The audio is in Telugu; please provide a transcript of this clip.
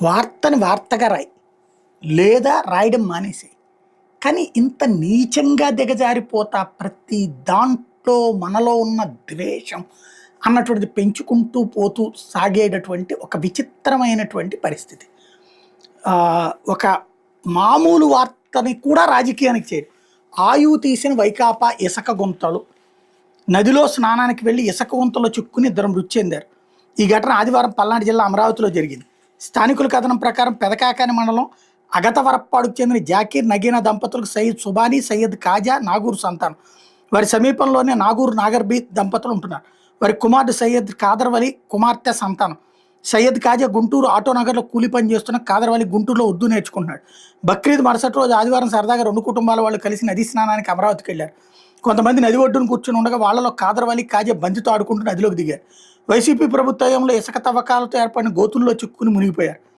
వార్తని వార్తగా రాయి లేదా రాయడం మానేసి కానీ ఇంత నీచంగా దిగజారిపోతా ప్రతి దాంట్లో మనలో ఉన్న ద్వేషం అన్నటువంటిది పెంచుకుంటూ పోతూ సాగేటటువంటి ఒక విచిత్రమైనటువంటి పరిస్థితి. ఒక మామూలు వార్తని కూడా రాజకీయానికి చేయరు ఆయువు తీసిన వైకాపా ఇసక గుంతలు నదిలో స్నానానికి వెళ్ళి ఇసక గుంతలో చిక్కుని ఇద్దరు మృతి చెందారు. ఈ ఘటన ఆదివారం పల్నాడు జిల్లా అమరావతిలో జరిగింది. స్థానికుల కథనం ప్రకారం పెదకాకాని మండలం అగతవరప్పాడుకు చెందిన జాకీర్ నగీనా దంపతులకు సయ్యద్ సుబానీ సయ్యద్ కాజా నాగూరు సంతానం. వారి సమీపంలోనే నాగూరు నాగర్బీ దంపతులు ఉంటున్నారు. వారి కుమారుడు సయ్యద్ కాదర్వలి కుమార్తె సంతానం. సయ్యద్ కాజా గుంటూరు ఆటో నగర్లో కూలి పని చేస్తున్న కాదర్వలి గుంటూరులో ఉర్దూ నేర్చుకుంటున్నాడు. బక్రీద్ మరుసటి రోజు ఆదివారం సరదాగా రెండు కుటుంబాల వాళ్ళు కలిసి నదీ స్నానానికి అమరావతికి వెళ్ళారు. కొంతమంది నది ఒడ్డును కూర్చుని ఉండగా వాళ్ళలో కాదర్వలి కాజే బంతితో ఆడుకుంటూ నదిలోకి దిగారు. వైసీపీ ప్రభుత్వంలో ఇసుక తవ్వకాలతో ఏర్పడిన గోతుల్లో చిక్కుకుని మునిగిపోయారు.